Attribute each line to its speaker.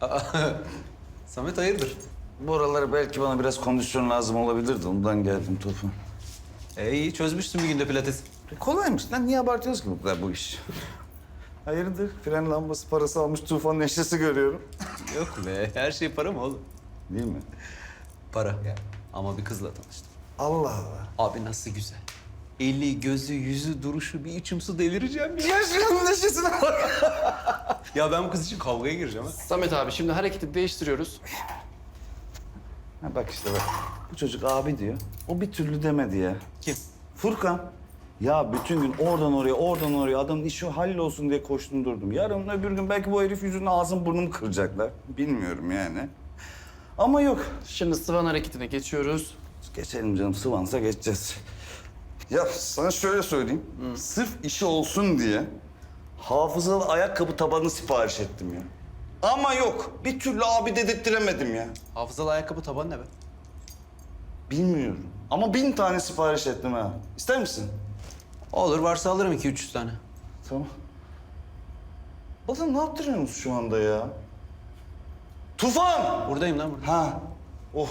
Speaker 1: Samet hayırdır?
Speaker 2: Bu aralar belki bana biraz kondisyon lazım olabilirdi. Ondan geldim Tufan.
Speaker 1: E iyi çözmüşsün bir günde pilates.
Speaker 2: Kolaymış lan. Niye abartıyoruz ki bu kadar bu iş? Hayırdır? Fren lambası parası almış Tufan neşesi görüyorum.
Speaker 1: Yok be her şey para mı oğlum?
Speaker 2: Değil mi?
Speaker 1: Para. Ama bir kızla tanıştım.
Speaker 2: Allah Allah.
Speaker 1: Abi nasıl güzel. Eli, gözü, yüzü, duruşu bir içim su delireceğim ya.
Speaker 2: Şunun neşesine bak.
Speaker 1: Ya ben bu kız için kavgaya gireceğim ha.
Speaker 3: Samet abi şimdi hareketi değiştiriyoruz.
Speaker 2: Ha bak işte bak. Bu çocuk abi diyor. O bir türlü demedi ya.
Speaker 1: Kim?
Speaker 2: Furkan. Ya bütün gün oradan oraya, oradan oraya adamın işi hallolsun diye koştum durdum. Yarın öbür gün belki bu herif yüzüne ağzım burnumu kıracaklar. Bilmiyorum yani. Ama yok.
Speaker 3: Şimdi sıvan hareketine geçiyoruz.
Speaker 2: Geçelim canım sıvansa geçeceğiz. Ya sana şöyle söyleyeyim. Sırf işi olsun diye hafızalı ayakkabı tabanı sipariş ettim ya. Ama yok. Bir türlü abi dedirttiremedim ya.
Speaker 1: Hafızalı ayakkabı taban ne be?
Speaker 2: Bilmiyorum. Ama bin tane sipariş ettim ha. İster misin?
Speaker 1: Olur varsa alırım iki üç yüz tane.
Speaker 2: Tamam. Bana ne yaptırıyorsunuz şu anda ya? Tufan!
Speaker 1: Buradayım lan burada.
Speaker 2: Ha. Oh.